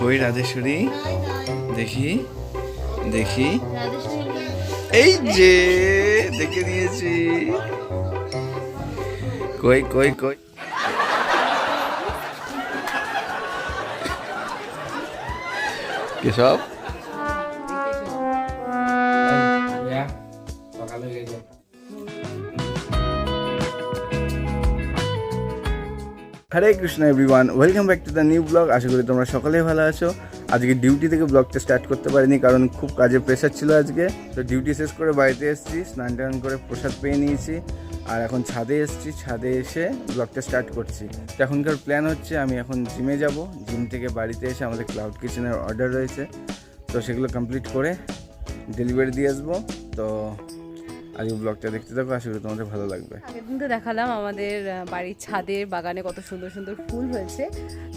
কই রাধেশ্বরী দেখি দেখি। এই যে দেখে দিয়েছি কই কই কই? Keshab Hare Krishna everyone welcome back to the new blog আশা করি তোমরা সকলেই ভালো আছো। আজকে ডিউটি থেকে ব্লগটা স্টার্ট করতে পারিনি, কারণ খুব কাজে প্রেশার ছিল আজকে। তো ডিউটি শেষ করে বাড়িতে এসেছি, স্নান টান করে প্রসাদ পেয়ে নিয়েছি। আর এখন ছাদে এসেছি, ছাদে এসে ব্লগটা স্টার্ট করছি। তো এখনকার প্ল্যান হচ্ছে, আমি এখন জিমে যাব। জিম থেকে বাড়িতে এসে আমাদের ক্লাউড কিচেনের অর্ডার রয়েছে। তো সেগুলো কমপ্লিট করে ডেলিভারি দিয়ে আসব। তো আজকে ব্লগটা দেখতে থাকো, আশা করি তোমাদের ভালো লাগবে। আগের দিন তো দেখালাম আমাদের বাড়ির ছাদের বাগানে কত সুন্দর সুন্দর ফুল হয়েছে।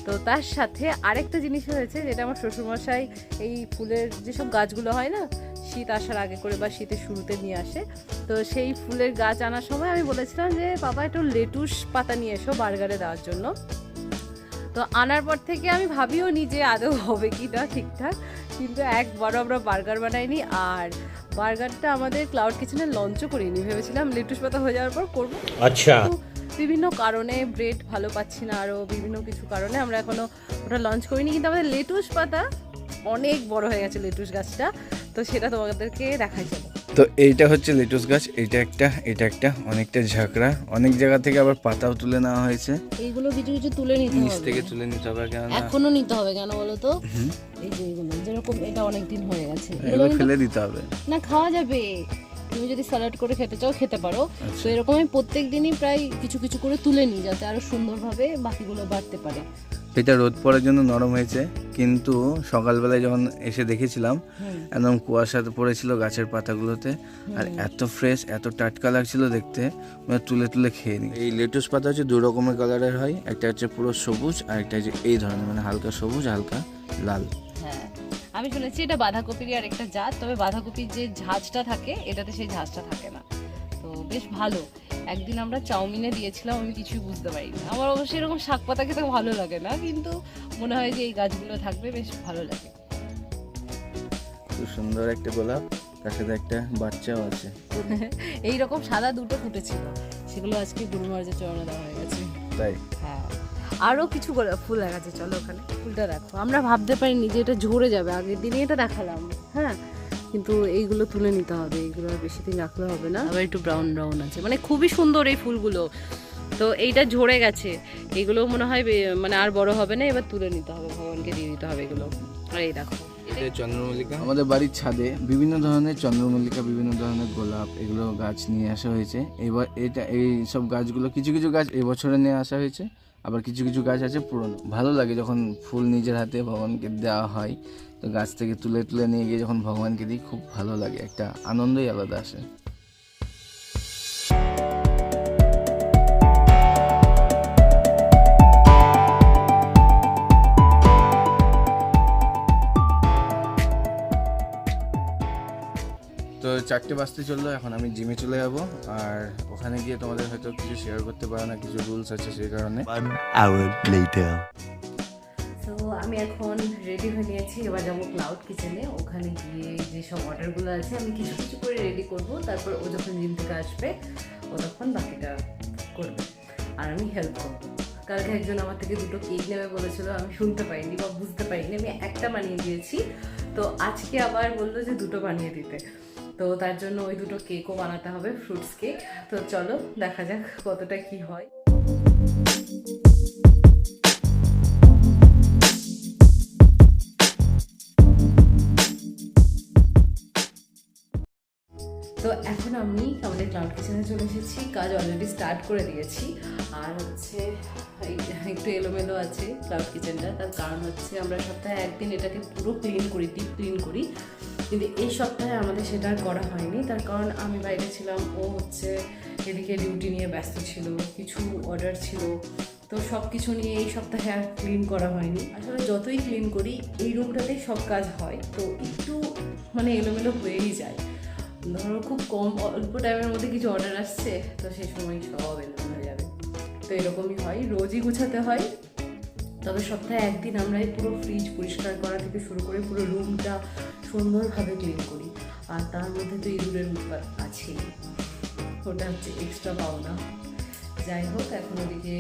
তো তার সাথে আরেকটা জিনিস হয়েছে, যেটা আমার শ্বশুরমশাই এই ফুলের যেসব গাছগুলো হয় না, শীত আসার আগে করে বা শীতের শুরুতে নিয়ে আসে। তো সেই ফুলের গাছ আনার সময় আমি বলেছিলাম যে, বাবা, একটু লেটুস পাতা নিয়ে এসো বার্গারে দেওয়ার জন্য। তো আনার পর থেকে আমি ভাবিও নি যে আদৌ হবে কি না ঠিকঠাক, কিন্তু এক একবারও আমরা বার্গার বানাইনি, আর বার্গারটা আমাদের ক্লাউড কিচেনে লঞ্চও করিনি। ভেবেছিলাম লেটুস পাতা হয়ে যাওয়ার পর করব। আচ্ছা। বিভিন্ন কারণে ব্রেড ভালো পাচ্ছি না আরও বিভিন্ন কিছু কারণে আমরা এখনও ওটা লঞ্চ করিনি। কিন্তু আমাদের লেটুস পাতা অনেক বড় হয়ে গেছে লেটুস গাছটা তো সেটা তোমাদেরকে দেখাই যাবে। তো এইটা হচ্ছে লেটুস গাছ এটা একটা এটা একটা অনেকটা ঝাঁকড়া। অনেক জায়গা থেকে আবার পাতাও তুলে নেওয়া হয়েছে। এইগুলো কিছু কিছু তুলে নিতে নিচ হবে। থেকে তুলে নিতে হবে কেন এখনও নিতে হবে কেন বলো তো? এই যে এইগুলো যেরকম এটা অনেক দিন হয়ে গেছে। এগুলো এগুলো ফেলে দিতে হবে। না খাওয়া যাবে। তুমি যদি স্যালাড করে খেতে চাও খেতে পারো। আচ্ছা। তো এরকম আমি প্রত্যেক দিনই প্রায় কিছু কিছু করে তুলে নিই যাতে আরও সুন্দরভাবে বাকিগুলো বাড়তে পারে। এটা রোদ পড়ার জন্য নরম হয়েছে কিন্তু সকালবেলায় যখন এসে দেখেছিলাম একদম কুয়াশা পড়েছিল গাছের পাতাগুলোতে আর এত ফ্রেশ এত টাটকা লাগছিল দেখতে মানে তুলে তুলে খেয়ে নিই এই লেটুস পাতা হচ্ছে দু রকমের কালারের হয় একটা হচ্ছে পুরো সবুজ আর একটা হচ্ছে এই ধরনের মানে হালকা সবুজ হালকা লাল। হ্যাঁ আমি শুনেছি এটা বাঁধাকপির আর একটা জাত তবে বাঁধাকপির যে ঝাঁজটা থাকে এটাতে সেই ঝাঁজটা থাকে না। তো বেশ ভালো। একদিন আমরা চাউমিনে দিয়েছিলাম আমি কিছুই বুঝতে পারিনি। আমার অবশ্যই এরকম শাক পাতা খেতে ভালো লাগে না কিন্তু মনে হয় যে এই গাছগুলো থাকবে বেশ ভালো লাগে। খুব সুন্দর একটা গোলাপ তার সাথে একটা বাচ্চাও আছে। এই রকম সাদা দুটো ফুটেছিল সেগুলো আজকে গুরু মহারাজের চরণে দেওয়া হয়ে গেছে। তাই? হ্যাঁ আরও কিছু গোলাপ ফুল দেখাচ্ছে চলো ওখানে ফুলটা দেখো। আমরা ভাবতে পারিনি যে এটা ঝরে যাবে আগের দিনে এটা দেখালাম। হ্যাঁ কিন্তু এইগুলো তুলে নিতে হবে এইগুলো আর বেশি দিন রাখলে হবে না। আবার একটু ব্রাউন ব্রাউন আছে। মানে খুবই সুন্দর এই ফুলগুলো। তো এইটা ঝরে গেছে। এগুলো মনে হয় মানে আর বড় হবে না এবার তুলে নিতে হবে। ভগবানকে দিয়ে দিতে হবে এগুলো। আর এই দেখো চন্দ্রমল্লিকা? আমাদের বাড়ির ছাদে বিভিন্ন ধরনের চন্দ্রমল্লিকা বিভিন্ন ধরনের গোলাপ এগুলো গাছ নিয়ে আসা হয়েছে। এবার এটা এই সব গাছগুলো কিছু কিছু গাছ এবছরে নিয়ে আসা হয়েছে। আবার কিছু কিছু গাছ আছে পুরনো। ভালো লাগে যখন ফুল নিজের হাতে ভগবানকে দেওয়া হয়, তো গাছ থেকে তুলে তুলে নিয়ে গিয়ে যখন ভগবানকে দিই, খুব ভালো লাগে, একটা আনন্দই আলাদা আসে। চারটে বাজতে চলল এখন আমি জিমে চলে যাব। আর ওখানে গিয়ে তোমাদের হয়তো কিছু শেয়ার করতে পারো না কিছু রুলস আছে সেই কারণে। One hour later. তো আমি এখন রেডি হয়ে নিয়েছি এবার যাব ক্লাউড কিচেনে ওখানে গিয়ে যেসব অর্ডারগুলো আছে আমি কিছু কিছু করে রেডি করব। তারপর ও যখন জিম থেকে আসবে ও তখন বাকিটা করবে। আর আমি হেল্প করব। কালকে একজন আমার থেকে দুটো কেক নেবে বলেছিল আমি শুনতে পাইনি বা বুঝতে পারিনি আমি একটা বানিয়ে দিয়েছি। তো আজকে আবার বলল যে দুটো বানিয়ে দিতে। তো তার জন্য ওই দুটো কেকও বানাতে হবে ফ্রুটস কেক তো চলো, দেখা যাক কতটা কি হয়। তো এখন আমি আমাদের ক্লাউড কিচেনে চলে এসেছি। কাজ অলরেডি স্টার্ট করে দিয়েছি। আর হচ্ছে একটু এলোমেলো আছে ক্লাউড কিচেনটা তার কারণ হচ্ছে আমরা সপ্তাহে একদিন এটাকে পুরো ক্লিন করি ডিপ ক্লিন করি। কিন্তু এই সপ্তাহে আমাদের সেটা আর করা হয়নি। তার কারণ আমি বাইরে ছিলাম, ও হচ্ছে এদিকে ডিউটি নিয়ে ব্যস্ত ছিল, কিছু অর্ডার ছিল। তো সব কিছু নিয়ে এই সপ্তাহে আর ক্লিন করা হয়নি। আসলে যতই ক্লিন করি, এই রুমটাতেই সব কাজ হয়। তো একটু মানে এলোমেলো হয়েই যায়। ধরো খুব কম, অল্প টাইমের মধ্যে কিছু অর্ডার আসছে, তো সেই সময় সব এলোমেলো হয়ে যাবে। তো এরকমই হয়। রোজই গুছাতে হয়। তবে সপ্তাহে একদিন আমরা এই পুরো ফ্রিজ পরিষ্কার করা থেকে শুরু করে পুরো রুমটা সুন্দরভাবে ক্লিন করি। আর তার মধ্যে তো ইঁদুরের উৎপাত আছেই। ওটা হচ্ছে এক্সট্রা পাওনা। যাই হোক, এখন ওদিকে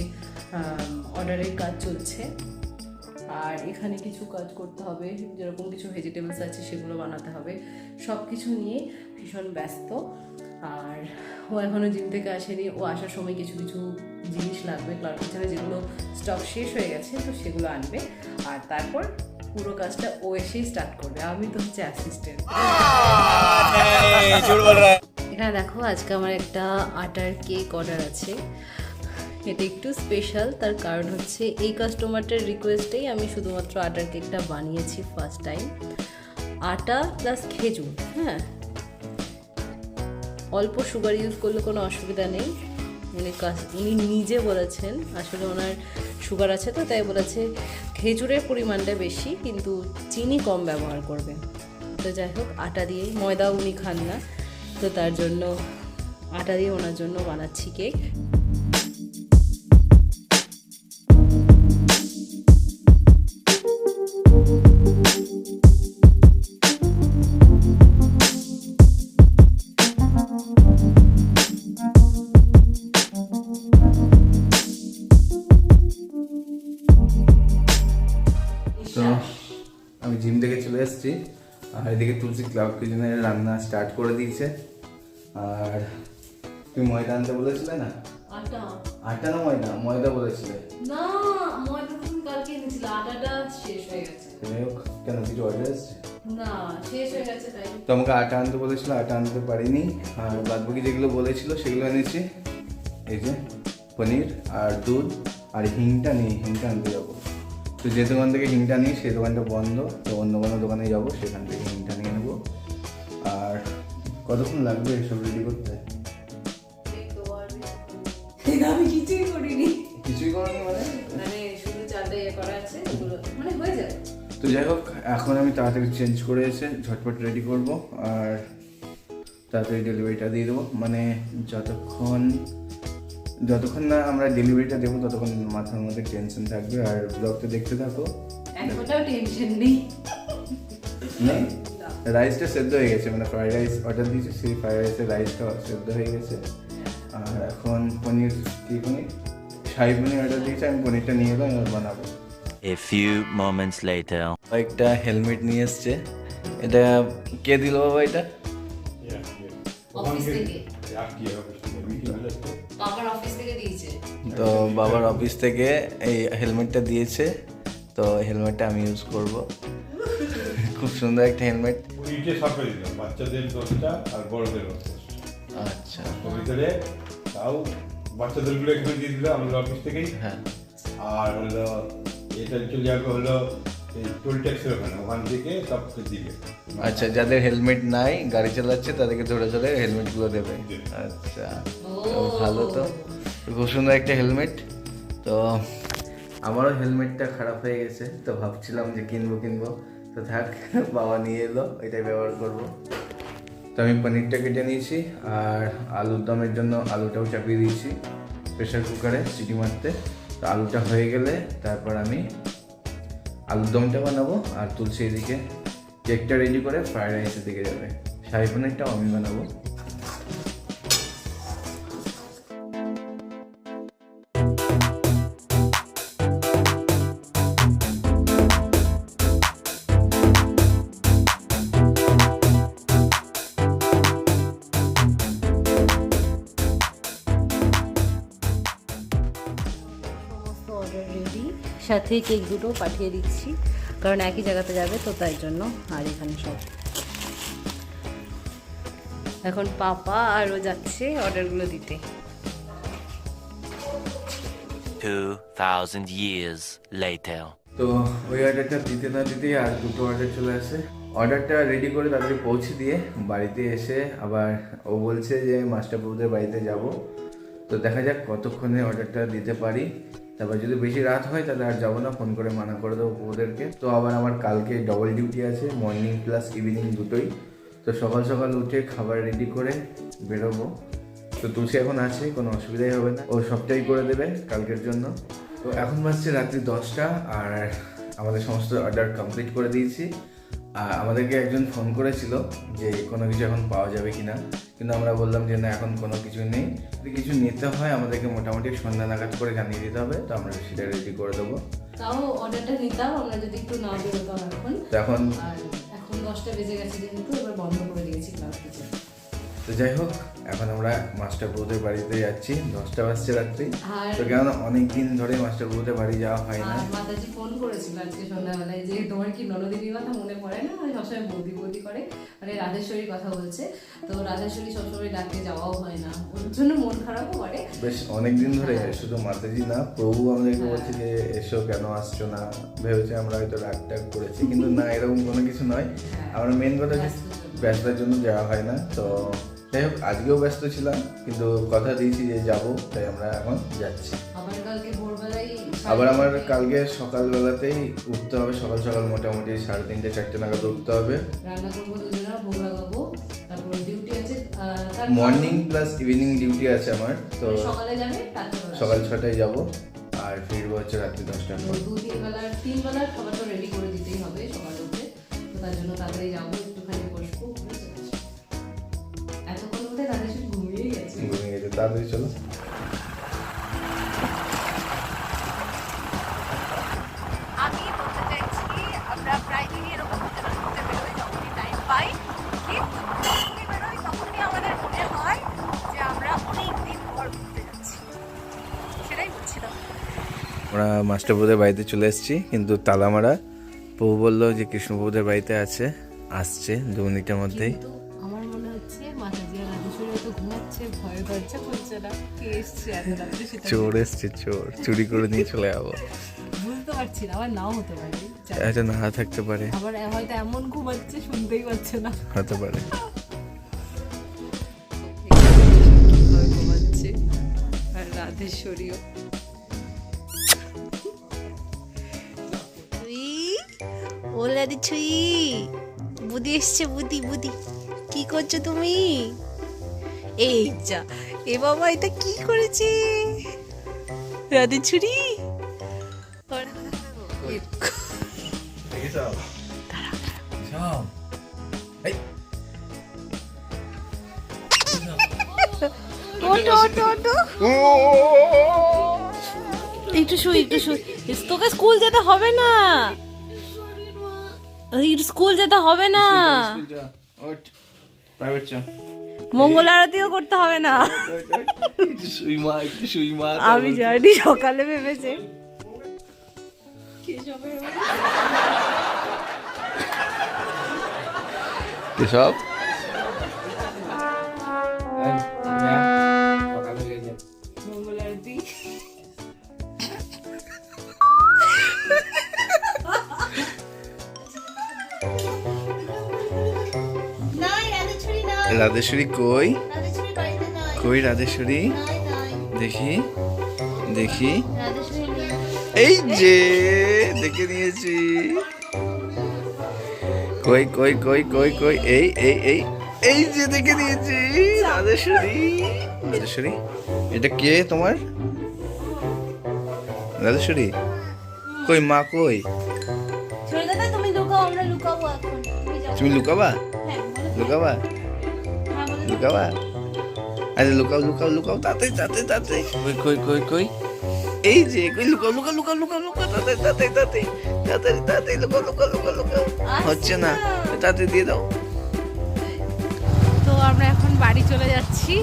অর্ডারের কাজ চলছে। আর এখানে কিছু কাজ করতে হবে, যেরকম কিছু ভেজিটেবলস আছে সেগুলো বানাতে হবে। সব কিছু নিয়ে ভীষণ ব্যস্ত। আর ও এখনও জিম থেকে আসেনি, ও আসার সময় কিছু কিছু জিনিস লাগবে ক্লাউড কিচেনে যেগুলো স্টক শেষ হয়ে গেছে, তো সেগুলো আনবে। আর তারপর পুরো কাজটা ও এসেই স্টার্ট করবে, আমি তো হচ্ছে অ্যাসিস্ট্যান্ট এখানে দেখো, আজকে আমার একটা আটার কেক অর্ডার আছে। এটা একটু স্পেশাল তার কারণ হচ্ছে এই কাস্টমারটার রিকোয়েস্টেই আমি শুধুমাত্র আটার কেকটা বানিয়েছি ফার্স্ট টাইম আটা প্লাস খেজুর হ্যাঁ? অল্প সুগার ইউজ করলে কোনো অসুবিধা নেই। উনি উনি নিজে বলেছেন, আসলে ওনার সুগার আছে তো, তাই বলেছে খেজুরের পরিমাণটা বেশি, কিন্তু চিনি কম ব্যবহার করবে। তো যাই হোক, আটা দিয়ে ময়দা উনি খান না, তো তার জন্য আটা দিয়ে ওনার জন্য বানাচ্ছি কেক। জিম থেকে চলে এসেছি। আর এদিকে তুলসী ক্লাব কিচেনের রান্না স্টার্ট করে দিয়েছে। আর তুমি ময়দা আনতে বলেছিলে না? আটা। আটা না ময়দা? ময়দা বলেছিলে। না ময়দা তুমি কালকে এনেছিল। আটাটা শেষ হয়ে গেছে। কেন কিছু অর্ডার এসছে? না শেষ হয়ে গেছে তাই। তো আমাকে আটা আনতে বলেছিল আটা আনতে পারিনি। আর বাদবাকি যেগুলো বলেছিল সেগুলো এনেছি। এই যে পনির আর দুধ আর হিংটা নেই হিংটা আনতে যাব। তো যে দোকান থেকে হিংটা নিই সেই দোকানটা বন্ধ। তো অন্য কোনো দোকানে যাব সেখান থেকে হিংটা নিয়ে নেব। আর কতক্ষণ লাগবে এসব রেডি করতে? আমি কিছুই করিনি। কিছুই করেনি মানে? মানে শুধু চালটা ইয়ে করা আছে ওগুলো মানে হয়ে যাবে। তো যাই হোক এখন আমি তাড়াতাড়ি চেঞ্জ করে এসে ঝটপট রেডি করব আর তাড়াতাড়ি ডেলিভারিটা দিয়ে দেবো। মানে যতক্ষণ যতক্ষণ না আমরা ডেলিভারিটা দেবো ততক্ষণ মাথার মধ্যে টেনশন থাকবে। আর ব্লগটা দেখতে থাকো। এতটাও টেনশন নেই। নেই? রাইসটা সেদ্ধ হয়ে গেছে মানে ফ্রাইড রাইস অর্ডার দিয়েছি সেই ফ্রাইড রাইসের রাইসটা সেদ্ধ হয়ে গেছে। আর এখন পনির কি পনির? শাহি পনির অর্ডার দিয়েছি আমি পনিরটা নিয়ে এলাম এবার বানাবো। A few moments later. একটা হেলমেট নিয়ে এসছে। এটা কে দিল বাবা এটা? অফিস থেকে। বাবার অফিস থেকে দিয়েছে। তো বাবার অফিস থেকে এই হেলমেটটা দিয়েছে। তো হেলমেটটা আমি ইউজ করব। খুব সুন্দর একটা হেলমেট বাচ্চাদের দশটা আর বড়দের আচ্ছা। ভিতরে তাও বাচ্চাদেরগুলো এখানে দিয়ে আমাদের অফিস থেকেই। হ্যাঁ। আর হলো এটা চলে যাবে হলো আচ্ছা যাদের হেলমেট নাই গাড়ি চালাচ্ছে তাদেরকে ধরে ধরে হেলমেটগুলো দেবে। আচ্ছা তো ভালো তো। খুব সুন্দর একটা হেলমেট তো আমারও হেলমেটটা খারাপ হয়ে গেছে তো ভাবছিলাম যে কিনবো কিনবো। তো থাক বাবা নিয়ে এলো এটাই ব্যবহার করব। তো আমি পনিরটা কেটে নিয়েছি আর আলুর দমের জন্য আলুটাও চাপিয়ে দিয়েছি। প্রেশার কুকারে সিটি মারতে। তো আলুটা হয়ে গেলে তারপর আমি আলুর দমটা বানাবো আর তুলসী এদিকে কেকটা রেডি করে ফ্রাইড রাইসের দিকে যাবে। শাহি পনিরটাও আমি বানাবো। অর্ডার রেডি সাথে কেক দুটো পাঠিয়ে দিচ্ছি কারণ একই জায়গাতে যাবে তো তাই জন্য আর এখানে সব। এখন পাপা আরও যাচ্ছে অর্ডারগুলো দিতে। 2,000 years later. তো ওই অর্ডারটা দিতে না দিতেই আর দুটো অর্ডার চলে আসে। অর্ডারটা রেডি করে তাড়াতাড়ি পৌঁছে দিয়ে বাড়িতে এসে আবার ও বলছে যে মাস্টারবাবুদের বাড়িতে যাব। তো দেখা যাক কতক্ষণে অর্ডারটা দিতে পারি। তারপর যদি বেশি রাত হয়, তাহলে আর যাব না। ফোন করে মানা করে দেবো ওদেরকে। তো আবার আমার কালকে ডবল ডিউটি আছে মর্নিং প্লাস ইভিনিং দুটোই। তো সকাল সকাল উঠে খাবার রেডি করে বেরোবো। তো তুলসী এখন আছে, কোনো অসুবিধাই হবে না। ও সবটাই করে দেবে কালকের জন্য। তো এখন বাজছে রাত্রি দশটা, আর আমাদের সমস্ত অর্ডার কমপ্লিট করে দিয়েছি। আমাদেরকে একজন ফোন করেছিল যে কোনো কিছু এখন পাওয়া যাবে কি না কিন্তু আমরা বললাম যে না এখন কোনো কিছু নেই। যদি কিছু নিতে হয় আমাদেরকে মোটামুটি সন্ধ্যা নাগাদ করে জানিয়ে দিতে হবে। তো আমরা সেটা রেডি করে দেবো। তাও অর্ডারটা নিতাম আমরা যদি একটু না বেরোতাম এখন। এখন এখন দশটা বেজে গেছে যেহেতু এবার বন্ধ করে দিয়েছি ক্লাস তো যাই হোক এখন আমরা মাস্টার বউদের বাড়িতে যাচ্ছি। দশটা বাজছে রাত্রি। তো কেন অনেকদিন ধরে মাস্টার বউদের বাড়ি যাওয়া হয় না। মাতাজি ফোন করেছিল আজকে সন্ধ্যাবেলায় যে তোমার কি ননদিনীর কথা মনে পড়ে না? মানে সবসময় বৌদি বৌদি করে। মানে রাধেশ্বরীর কথা বলছে। তো রাধেশ্বরী সবসময় ডাকতে যাওয়াও হয় না। ওর জন্য মন খারাপও করে। বেশ অনেক দিন ধরে শুধু মাতাজি না প্রভু আমাদেরকে বলছে যে এসো কেন আসছো না? ভেবেছে আমরা হয়তো রাগ টাগ করেছি। কিন্তু না এরকম কোনো কিছু নয়। আমরা মেন কথা ব্যস্ততার জন্য যাওয়া হয় না। তো যাই হোক আজকেও ব্যস্ত ছিলাম কিন্তু কথা দিয়েছি যে যাব তাই আমরা এখন যাচ্ছি। আবার আমার কালকে সকালবেলাতেই উঠতে হবে সকাল সকাল মোটামুটি সাড়ে তিনটে চারটে নাগাদ উঠতে হবে। মর্নিং প্লাস ইভিনিং ডিউটি আছে আমার তো সকালে রাত্রে সকাল ছটায় যাব আর ফিরবো হচ্ছে রাত্রি দশটার পর। তিন বেলার তিন বেলার খাবারটা রেডি করে দিতেই হবে সকালে উঠে তো তার জন্য তাড়াতাড়ি যাব। সেটাই বলছিলাম। আমরা মাস্টারবাবুদের বাড়িতে চলে এসেছি কিন্তু তালামারা প্রভু বলল যে কৃষ্ণপ্রভুদের বাড়িতে আছে আসছে দু মিনিটের মধ্যেই। চোর এসছে চোর চুরি করে নিয়ে চলে যাব। বুঝতে পারছি না আবার নাও হতে পারে। এটা না থাকতে পারে। আবার হয়তো এমন ঘুমাচ্ছে শুনতেই পাচ্ছে না। হতে পারে। কীভাবে ঘুমাচ্ছে আর রাধেশ্বরীও ওলা দি ছুই। এসছে বুদ্ধি বুদ্ধি কি করছ তুমি? এই যা এ বাবা এটা কি করেছে? রাধে ছুরি একটু শুই একটু শুই। তোকে স্কুল যেতে হবে না। স্কুল যেতে হবে না। প্রাইভেট চা। মঙ্গল আরতিও করতে হবে না। আমি জানি সকালে ভেবেছে। এসব রাধেশ্বরী কই? কই রাধেশ্বরী? দেখি দেখি। এই যে দেখে নিয়েছি। কই কই কই কই কই এই এই এই এই যে দেখে নিয়েছি রাধেশ্বরী। রাধেশ্বরী এটা কে তোমার? রাধেশ্বরী কই মা কই? তুমি লুকাবো লুকাবা? হ্যাঁ বলো। লুকাবা। আরে লুকাও লুকাও লুকাও তাড়াতাড়ি তাড়াতাড়ি তাড়াতাড়ি। কই কই কই কই? এই যে কই লুকাও লুকাও লুকাও লুকাও লুকাও তাড়াতাড়ি তাড়াতাড়ি তাড়াতাড়ি তাড়াতাড়ি তাড়াতাড়ি লুকাও লুকাও লুকাও লুকাও। হচ্ছে না। তাড়াতাড়ি দিয়ে দাও। তো আমরা এখন বাড়ি চলে যাচ্ছি।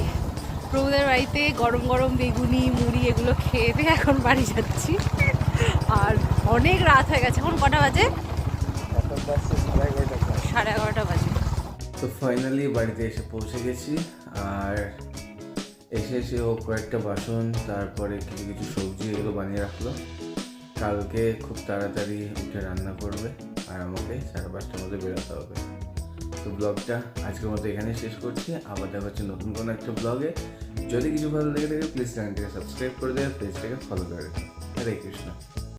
প্রভুদের বাড়িতে গরম গরম বেগুনি মুড়ি এগুলো খেয়ে দিয়ে এখন বাড়ি যাচ্ছি। আর অনেক রাত হয়ে গেছে। এখন কটা বাজে। সাড়ে এগারোটা বাজে। তো ফাইনালি বাড়িতে এসে পৌঁছে গেছি, আর এসে এসে ও কয়েকটা বাসন, তারপরে কিছু কিছু সবজি এগুলো বানিয়ে রাখল। কালকে খুব তাড়াতাড়ি উঠে রান্না করবে, আর আমাকে সাড়ে পাঁচটার মধ্যে বেরোতে হবে। তো ব্লগটা আজকের মতো এখানে শেষ করছি। আবার দেখা হচ্ছে নতুন কোনো একটা ব্লগে যদি কিছু ভালো লেগে থাকে প্লিজ চ্যানেলটাকে সাবস্ক্রাইব করে দেবে পেজটাকে ফলো করে হরে কৃষ্ণ।